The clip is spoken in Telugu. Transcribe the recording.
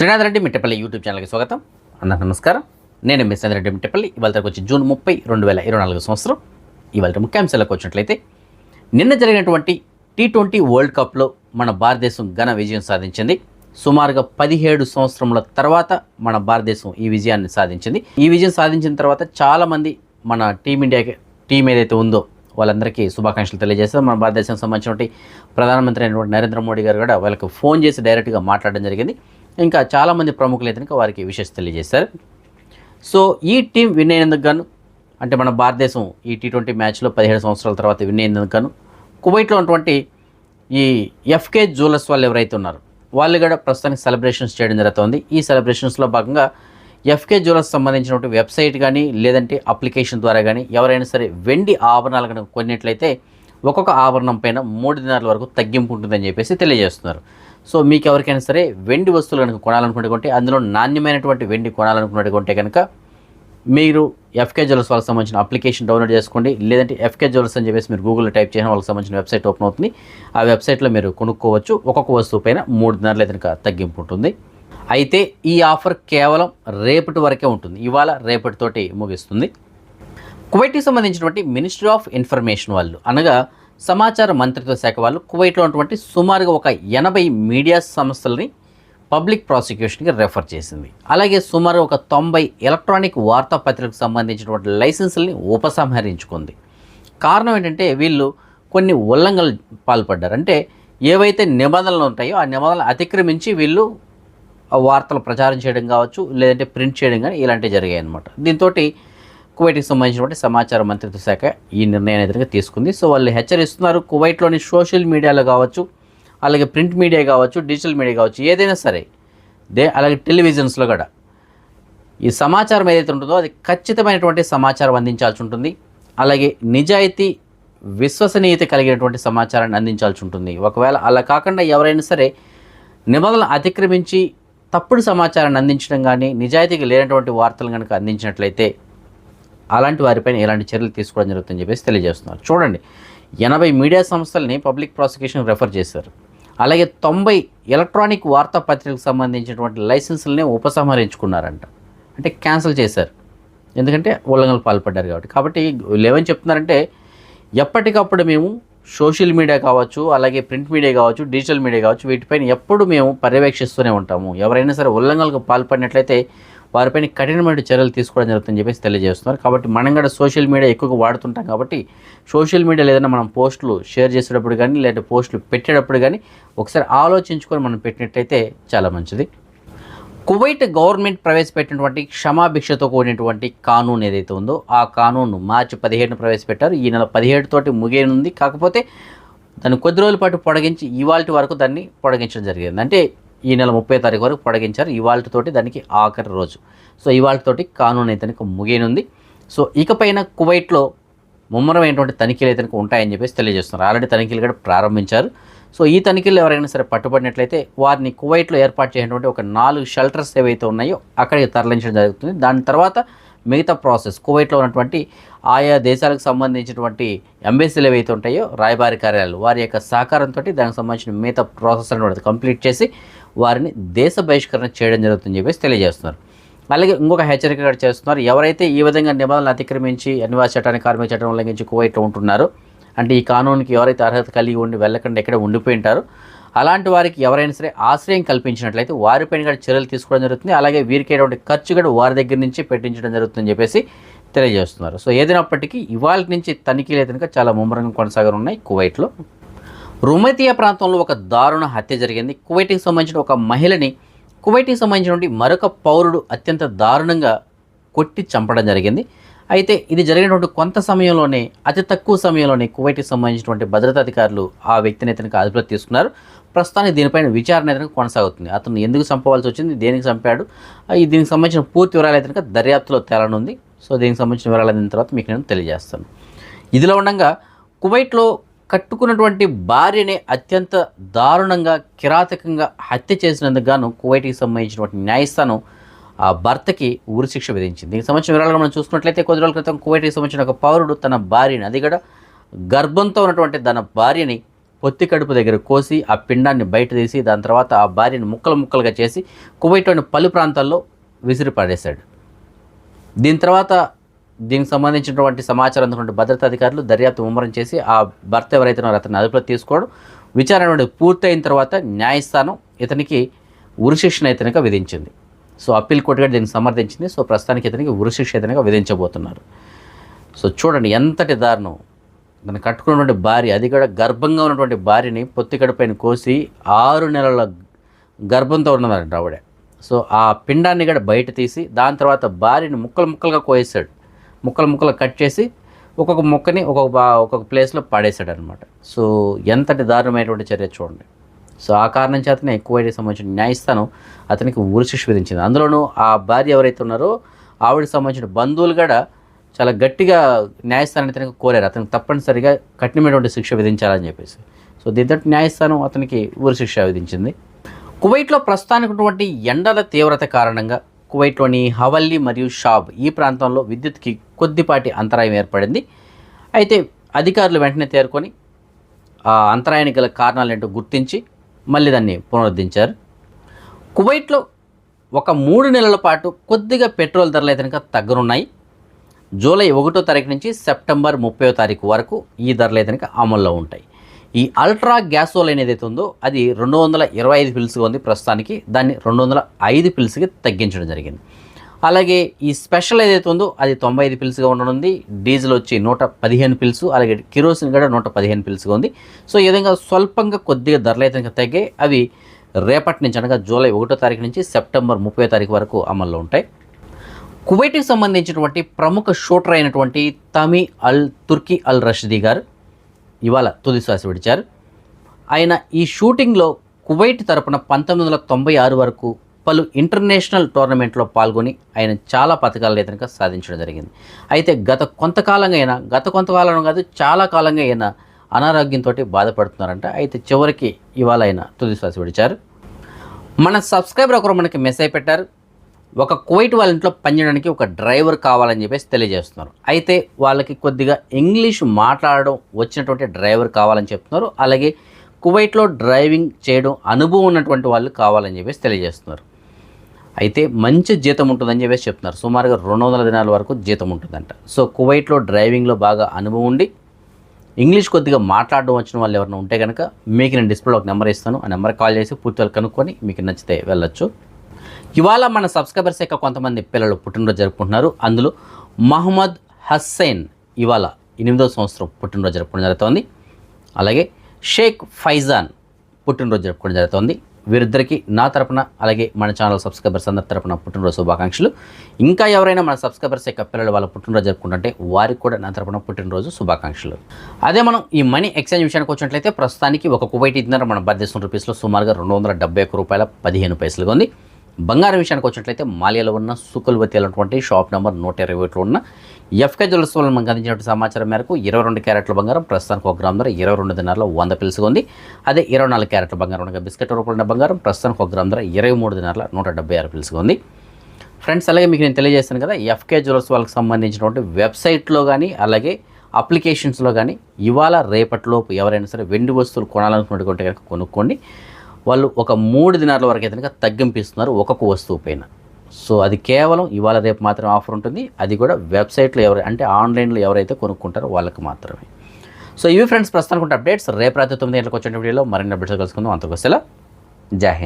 శ్రీనాథ్ రెడ్డి మిట్టపల్లి యూట్యూబ్ ఛానల్కి స్వాగతం. అందరికీ నమస్కారం. నేను మీ శ్రీనాథ్ రెడ్డి మిట్టపల్లి. ఇవాళ వచ్చి జూన్ ముప్పై రెండు వేల ఇరవై నాలుగు సంవత్సరం. ఇవాళ ముఖ్యాంశాలకు వచ్చినట్లయితే నిన్న జరిగినటువంటి టీ ట్వంటీ వరల్డ్ కప్లో మన భారతదేశం ఘన విజయం సాధించింది. సుమారుగా పదిహేడు సంవత్సరముల తర్వాత మన భారతదేశం ఈ విజయాన్ని సాధించింది. ఈ విజయం సాధించిన తర్వాత చాలామంది మన టీమిండియాకి టీం ఏదైతే ఉందో వాళ్ళందరికీ శుభాకాంక్షలు తెలియజేస్తారు మన భారతదేశానికి సంబంధించినటువంటి ప్రధానమంత్రి అయినటువంటి నరేంద్ర మోడీ గారు కూడా వాళ్ళకి ఫోన్ చేసి డైరెక్ట్గా మాట్లాడడం జరిగింది. ఇంకా చాలామంది ప్రముఖులు అయితే వారికి విషెస్ తెలియజేశారు. సో ఈ టీం విన్ అయినందుకు గాను అంటే మన భారతదేశం ఈ టీ ట్వంటీ మ్యాచ్లో పదిహేడు సంవత్సరాల తర్వాత విన్ అయినందుకు గాను కువైట్లో ఉన్నటువంటి ఈ ఎఫ్కే జ్యువెలర్స్ వాళ్ళు ఎవరైతే ఉన్నారు వాళ్ళు కూడా ప్రస్తుతానికి సెలబ్రేషన్స్ చేయడం జరుగుతుంది. ఈ సెలబ్రేషన్స్లో భాగంగా ఎఫ్కే జ్యువెలర్స్ సంబంధించినటువంటి వెబ్సైట్ కానీ లేదంటే అప్లికేషన్ ద్వారా కానీ ఎవరైనా సరే వెండి ఆభరణాలు కనుక కొన్నట్లయితే ఒక్కొక్క ఆభరణం పైన మూడు దినాల వరకు తగ్గింపు ఉంటుందని చెప్పేసి తెలియజేస్తున్నారు. సో మీకు ఎవరికైనా సరే వెండి వస్తువులు కనుక కొనాలనుకుంటే అందులో నాణ్యమైనటువంటి వెండి కొనాలనుకున్నటువంటి కనుక మీరు ఎఫ్కే జ్యువెల్స్ వాళ్ళకి సంబంధించిన అప్లికేషన్ డౌన్లోడ్ చేసుకోండి. లేదంటే ఎఫ్కే జ్యువెల్స్ అని చెప్పేసి మీరు గూగుల్లో టైప్ చేసిన వాళ్ళకి సంబంధించిన వెబ్సైట్ ఓపెన్ అవుతుంది. ఆ వెబ్సైట్లో మీరు కొనుక్కోవచ్చు. ఒక్కొక్క వస్తువు పైన మూడు దినాలు అయితే కనుక తగ్గింపు ఉంటుంది. అయితే ఈ ఆఫర్ కేవలం రేపటి వరకే ఉంటుంది. ఇవాళ రేపటితోటి ముగిస్తుంది. కువైట్కి సంబంధించినటువంటి మినిస్ట్రీ ఆఫ్ ఇన్ఫర్మేషన్ వాళ్ళు అనగా సమాచార మంత్రిత్వ శాఖ వాళ్ళు కువైట్లో ఉన్నటువంటి సుమారుగా ఒక ఎనభై మీడియా సంస్థలని పబ్లిక్ ప్రాసిక్యూషన్కి రెఫర్ చేసింది. అలాగే సుమారు ఒక తొంభై ఎలక్ట్రానిక్ వార్తాపత్రికకు సంబంధించినటువంటి లైసెన్సుల్ని ఉపసంహరించుకుంది. కారణం ఏంటంటే వీళ్ళు కొన్ని ఉల్లంఘనలు పాల్పడ్డారు. అంటే ఏవైతే నిబంధనలు ఉంటాయో ఆ నిబంధనలు అతిక్రమించి వీళ్ళు ఆ వార్తలు ప్రచారం చేయడం కావచ్చు లేదంటే ప్రింట్ చేయడం కానీ ఇలాంటివి జరిగాయి అనమాట దీంతో కువైట్కి సంబంధించినటువంటి సమాచార మంత్రిత్వ శాఖ ఈ నిర్ణయాన్ని ఎదురుగా తీసుకుంది. సో వాళ్ళు హెచ్చరిస్తున్నారు కువైట్లోని సోషల్ మీడియాలో కావచ్చు అలాగే ప్రింట్ మీడియా కావచ్చు డిజిటల్ మీడియా కావచ్చు ఏదైనా సరే దే అలాగే టెలివిజన్స్లో కూడా ఈ సమాచారం ఏదైతే ఉంటుందో అది ఖచ్చితమైనటువంటి సమాచారం అందించాల్సి ఉంటుంది. అలాగే నిజాయితీ విశ్వసనీయత కలిగినటువంటి సమాచారాన్ని అందించాల్సి ఉంటుంది. ఒకవేళ అలా కాకుండా ఎవరైనా సరే నిబంధనలు అతిక్రమించి తప్పుడు సమాచారాన్ని అందించడం కానీ నిజాయితీకి లేనటువంటి వార్తలు కనుక అందించినట్లయితే అలాంటి వారిపైన ఎలాంటి చర్యలు తీసుకోవడం జరుగుతుందని చెప్పేసి తెలియజేస్తున్నారు. చూడండి ఎనభై మీడియా సంస్థల్ని పబ్లిక్ ప్రాసిక్యూషన్ రెఫర్ చేశారు. అలాగే తొంభై ఎలక్ట్రానిక్ వార్తాపత్రికలకు సంబంధించినటువంటి లైసెన్సులని ఉపసంహరించుకున్నారంట. అంటే క్యాన్సిల్ చేశారు. ఎందుకంటే ఉల్లంఘనలు పాల్పడ్డారు కాబట్టి. కాబట్టి లేవని చెప్తున్నారంటే ఎప్పటికప్పుడు మేము సోషల్ మీడియా కావచ్చు అలాగే ప్రింట్ మీడియా కావచ్చు డిజిటల్ మీడియా కావచ్చు వీటిపైన ఎప్పుడు మేము పర్యవేక్షిస్తూనే ఉంటాము. ఎవరైనా సరే ఉల్లంఘనలకు పాల్పడినట్లయితే వారిపైన కఠినమైన చర్యలు తీసుకోవడం జరుగుతుందని చెప్పేసి తెలియజేస్తున్నారు. కాబట్టి మనం కూడా సోషల్ మీడియా ఎక్కువగా వాడుతుంటాం కాబట్టి సోషల్ మీడియాలో ఏదైనా మనం పోస్టులు షేర్ చేసేటప్పుడు కానీ లేదంటే పోస్టులు పెట్టేటప్పుడు కానీ ఒకసారి ఆలోచించుకొని మనం పెట్టినట్టయితే చాలా మంచిది. కువైట్ గవర్నమెంట్ ప్రవేశపెట్టినటువంటి క్షమాభిక్షతో కూడినటువంటి కానూన్ ఏదైతే ఉందో ఆ కానూన్ మార్చి పదిహేడును ప్రవేశపెట్టారు. ఈ నెల పదిహేడు తోటి ముగియనుంది. కాకపోతే దాన్ని కొద్ది రోజుల పాటు పొడగించి ఇవాళ వరకు దాన్ని పొడగించడం జరిగింది. అంటే ఈ నెల ముప్పై తారీఖు వరకు పొడిగించారు. ఇవాళతోటి దానికి ఆఖరి రోజు. సో ఇవాళతోటి కానూన్ అయితే ముగియనుంది. సో ఇకపైన కువైట్లో ముమ్మరమైనటువంటి తనిఖీలు అయితే ఉంటాయని చెప్పేసి తెలియజేస్తున్నారు. ఆల్రెడీ తనిఖీలు కూడా ప్రారంభించారు. సో ఈ తనిఖీలు ఎవరైనా సరే పట్టుబడినట్లయితే వారిని కువైట్లో ఏర్పాటు చేసినటువంటి ఒక నాలుగు షెల్టర్స్ ఏవైతే ఉన్నాయో అక్కడికి తరలించడం జరుగుతుంది. దాని తర్వాత మిగతా ప్రాసెస్ కువైట్లో ఉన్నటువంటి ఆయా దేశాలకు సంబంధించినటువంటి ఎంబెసీలు ఏవైతే ఉంటాయో రాయబారి కార్యాలయాలు వారి యొక్క సహకారంతో దానికి సంబంధించిన మిగతా ప్రాసెస్ అనేది కంప్లీట్ చేసి వారిని దేశ బహిష్కరణ చేయడం జరుగుతుందని చెప్పేసి తెలియజేస్తున్నారు. అలాగే ఇంకొక హెచ్చరిక కూడా చేస్తున్నారు. ఎవరైతే ఈ విధంగా నిబంధనలు అతిక్రమించి అనివాస చట్టాన్ని కార్మిక చట్టం ఉల్లంఘించి కువైట్లో ఉంటున్నారో అంటే ఈ కానూన్కి ఎవరైతే అర్హత కలిగి ఉండి వెళ్ళకుండా ఎక్కడ ఉండిపోయి ఉంటారో అలాంటి వారికి ఎవరైనా సరే ఆశ్రయం కల్పించినట్లయితే వారిపైన కూడా చర్యలు తీసుకోవడం జరుగుతుంది. అలాగే వీరికి అటువంటి ఖర్చు కూడా వారి దగ్గర నుంచి పెట్టించడం జరుగుతుందని చెప్పేసి తెలియజేస్తున్నారు. సో ఏదైనప్పటికీ ఇవాళ నుంచి తనిఖీలు అయితే చాలా ముమ్మరంగా కొనసాగనున్నాయి కువైట్లో. రుమతియా ప్రాంతంలో ఒక దారుణ హత్య జరిగింది. కువైట్కి సంబంధించిన ఒక మహిళని కువైట్కి సంబంధించినటువంటి మరొక పౌరుడు అత్యంత దారుణంగా కొట్టి చంపడం జరిగింది. అయితే ఇది జరిగినటువంటి కొంత సమయంలోనే అతి తక్కువ సమయంలోనే కువైట్కి సంబంధించినటువంటి భద్రతా అధికారులు ఆ వ్యక్తిని అతనికి అదుపులో తీసుకున్నారు. ప్రస్తుతానికి దీనిపైన విచారణ అయితే కొనసాగుతుంది. అతను ఎందుకు చంపవలసి వచ్చింది? దేనికి చంపాడు? దీనికి సంబంధించిన పూర్తి వివరాలు అయితే దర్యాప్తులో తేలనుంది. సో దీనికి సంబంధించిన వివరాలు అందిన తర్వాత మీకు నేను తెలియజేస్తాను. ఇదిలో ఉండగా కువైట్లో కట్టుకున్నటువంటి భార్యని అత్యంత దారుణంగా కిరాతకంగా హత్య చేసినందుకు గాను కువైట్కి సంబంధించినటువంటి న్యాయస్థానం ఆ భర్తకి ఉరిశిక్ష విధించింది. దీనికి సంబంధించిన వివరాలు మనం చూసుకున్నట్లయితే కొద్ది రోజుల క్రితం కువైట్కి సంబంధించిన ఒక పౌరుడు తన భార్యని అది కూడా గర్భంతో ఉన్నటువంటి తన భార్యని పొత్తి కడుపు దగ్గర కోసి ఆ పిండాన్ని బయట తీసి దాని తర్వాత ఆ భార్యను ముక్కలు ముక్కలుగా చేసి కువైట్లోని పలు ప్రాంతాల్లో విసిరిపడేశాడు దీని తర్వాత దీనికి సంబంధించినటువంటి సమాచారం అందుకుంటే భద్రతా అధికారులు దర్యాప్తు ముమ్మరం చేసి ఆ భర్త ఎవరైతే ఉన్నారో అతన్ని అదుపులో తీసుకోవడం విచారణ పూర్తయిన తర్వాత న్యాయస్థానం ఇతనికి ఉరిశిక్షణ ఇతనిగా విధించింది. సో అప్పీల్ కోర్టు కూడా దీన్ని సమర్థించింది. సో ప్రస్తుతానికి ఇతనికి ఉరిశిక్ష ఇతనిగా విధించబోతున్నారు. సో చూడండి ఎంతటి దారుణం. దాన్ని కట్టుకున్నటువంటి భార్య అది కూడా గర్భంగా ఉన్నటువంటి భార్యని పొత్తికడపైన కోసి ఆరు నెలల గర్భంతో ఉన్నదంట ఆవిడ. సో ఆ పిండాన్ని కూడా బయట తీసి దాని తర్వాత భార్యని ముక్కలు ముక్కలుగా కోయేశాడు ముక్కలు ముక్కలు కట్ చేసి ఒక్కొక్క ముక్కని ఒక్కొక్క బా ఒక్కొక్క ప్లేస్లో పడేశాడు అనమాట సో ఎంతటి దారుణమైనటువంటి చర్య చూడండి. సో ఆ కారణం చేతనే ఎక్కువ సంబంధించిన న్యాయస్థానం అతనికి ఉరిశిక్ష విధించింది. అందులోనూ ఆ భార్య ఎవరైతే ఉన్నారో ఆవిడకి సంబంధించిన బంధువులు కూడా చాలా గట్టిగా న్యాయస్థానాన్ని అతనికి కోరారు. అతనికి తప్పనిసరిగా కఠినమైనటువంటి శిక్ష విధించాలని చెప్పేసి. సో దీంతో న్యాయస్థానం అతనికి ఉరిశిక్ష విధించింది. కువైట్లో ప్రస్తుతానికి ఉన్నటువంటి ఎండల తీవ్రత కారణంగా కువైట్లోని హవల్లీ మరియు షాబ్ ఈ ప్రాంతంలో విద్యుత్కి కొద్దిపాటి అంతరాయం ఏర్పడింది. అయితే అధికారులు వెంటనే తేరుకొని ఆ అంతరాయానికి గల కారణాలు ఏంటో గుర్తించి మళ్ళీ దాన్ని పునరుద్ధరించారు. కువైట్లో ఒక మూడు నెలల పాటు కొద్దిగా పెట్రోల్ ధరలు అయితే కనుక తగ్గనున్నాయి. జూలై ఒకటో తారీఖు నుంచి సెప్టెంబర్ ముప్పై తారీఖు వరకు ఈ ధరలు అయితే కనుక అమల్లో ఉంటాయి. ఈ అల్ట్రా గ్యాసోల్ ఏదైతే ఉందో అది రెండు వందల ఇరవై ఐదు పిల్స్గా ఉంది ప్రస్తుతానికి. దాన్ని రెండు వందల ఐదు పిల్స్కి తగ్గించడం జరిగింది. అలాగే ఈ స్పెషల్ ఏదైతే ఉందో అది తొంభై ఐదు పిల్స్గా ఉండనుంది. డీజిల్ వచ్చి నూట పదిహేను పిల్స్ అలాగే కిరోసిన్ కూడా నూట పదిహేను పిల్స్గా ఉంది. సో ఈ విధంగా స్వల్పంగా కొద్దిగా ధరలు అయితే తగ్గాయి. అవి రేపటి నుంచి అనగా జూలై ఒకటో తారీఖు నుంచి సెప్టెంబర్ ముప్పై తారీఖు వరకు అమల్లో ఉంటాయి. కువైట్కి సంబంధించినటువంటి ప్రముఖ షూటర్ అయినటువంటి తమి అల్ తుర్కీ అల్ రషదీ గారు ఇవాళ తుది శ్వాస విడిచారు. ఆయన ఈ షూటింగ్లో కువైట్ తరపున పంతొమ్మిది వందల తొంభై ఆరు వరకు పలు ఇంటర్నేషనల్ టోర్నమెంట్లో పాల్గొని ఆయన చాలా పథకాలు అయితే సాధించడం జరిగింది. అయితే గత కొంతకాలంగా అయినా గత కొంతకాలం కాదు చాలా కాలంగా అయినా అనారోగ్యంతో బాధపడుతున్నారంట. అయితే చివరికి ఇవాళ ఆయన తుది శ్వాస విడిచారు. మన సబ్స్క్రైబర్ ఒకరు మనకి మెసేజ్ పెట్టారు. ఒక కువైట్ వాళ్ళ ఇంట్లో పనిచేయడానికి ఒక డ్రైవర్ కావాలని చెప్పేసి తెలియజేస్తున్నారు. అయితే వాళ్ళకి కొద్దిగా ఇంగ్లీష్ మాట్లాడడం వచ్చినటువంటి డ్రైవర్ కావాలని చెప్తున్నారు. అలాగే కువైట్లో డ్రైవింగ్ చేయడం అనుభవం ఉన్నటువంటి వాళ్ళు కావాలని చెప్పేసి తెలియజేస్తున్నారు. అయితే మంచి జీతం ఉంటుందని చెప్పేసి చెప్తున్నారు. సుమారుగా రెండు వందల దినాల వరకు జీతం ఉంటుందంట. సో కువైట్లో డ్రైవింగ్లో బాగా అనుభవం ఉండి ఇంగ్లీష్ కొద్దిగా మాట్లాడడం వచ్చిన వాళ్ళు ఎవరైనా ఉంటే కనుక మీకు నేను డిస్ప్లేలో ఒక నెంబర్ ఇస్తాను. ఆ నెంబర్ కాల్ చేసి పూర్తిగా కనుక్కొని మీకు నచ్చితే వెళ్ళొచ్చు. ఇవాళ మన సబ్స్క్రైబర్స్ యొక్క కొంతమంది పిల్లలు పుట్టినరోజు జరుపుకుంటున్నారు. అందులో మహమ్మద్ హస్సైన్ ఇవాళ ఎనిమిదవ సంవత్సరం పుట్టినరోజు జరుపుకోవడం జరుగుతోంది. అలాగే షేక్ ఫైజాన్ పుట్టినరోజు జరుపుకోవడం జరుగుతోంది. వీరిద్దరికీ నా తరపున అలాగే మన ఛానల్ సబ్స్క్రైబర్స్ అందరి తరపున పుట్టినరోజు శుభాకాంక్షలు. ఇంకా ఎవరైనా మన సబ్స్క్రైబర్స్ యొక్క పిల్లలు వాళ్ళ పుట్టినరోజు జరుపుకుంటుంటే వారికి కూడా నా తరపున పుట్టినరోజు శుభాకాంక్షలు. అదే మనం ఈ మనీ ఎక్స్చేంజ్ విషయానికి వచ్చినట్లయితే ప్రస్తుతానికి ఒక కువైట్ ఇద్దరు మన భారతదేశం రూపీస్లో సుమారుగా రెండు వందల డెబ్బై ఒక్క రూపాయల పదిహేను పైసలుగా ఉంది. బంగారం విషయానికి వచ్చినట్లయితే మాలియాలో ఉన్న సుకుల్వతి అనేటువంటి షాప్ నెంబర్ నూట ఇరవై ఒకటిలో ఉన్న ఎఫ్కే జ్యువెల్స్ వల్ల మనకు అందించినటువంటి సమాచారం మేరకు ఇరవై రెండు క్యారెట్ల బంగారం ప్రస్తుతానికి ఒక గ్రామ్ ధర ఇరవై రెండు దినాల్లో వంద పిలుసుగా ఉంది. అదే ఇరవై నాలుగు క్యారెట్ల బంగారం ఉండగా బిస్కెట్ రూపంలో బంగారం ప్రస్తుతానికి ఒక గ్రామ్ ధర ఇరవై మూడు దినాల నూట డెబ్బై ఆరు పిలుసుగా ఉంది. ఫ్రెండ్స్ అలాగే మీకు నేను తెలియజేస్తాను కదా ఎఫ్కే జ్యువెల్స్ వాళ్ళకి సంబంధించినటువంటి వెబ్సైట్లో కానీ అలాగే అప్లికేషన్స్లో కానీ ఇవాళ రేపటిలోపు ఎవరైనా సరే వెండి వస్తువులు కొనాలనుకున్నటువంటి కనుక కొనుక్కోండి. వాళ్ళు ఒక మూడు దినాల వరకు అయితే తగ్గింపిస్తున్నారు తగ్గింపు ఇస్తున్నారు ఒక్కొక్క వస్తువు పైన. సో అది కేవలం ఇవాళ రేపు మాత్రమే ఆఫర్ ఉంటుంది. అది కూడా వెబ్సైట్లో ఎవరు అంటే ఆన్లైన్లో ఎవరైతే కొనుక్కుంటారో వాళ్ళకి మాత్రమే. సో ఇవి ఫ్రెండ్స్ ప్రస్తుతానికి అప్డేట్స్. రేపు రాత్రి తొమ్మిది గంటలకు వచ్చిన వీడియోలో మరిన్ని అప్డేట్స్ కలుసుకుందాం. అంతకొస్తేలా జై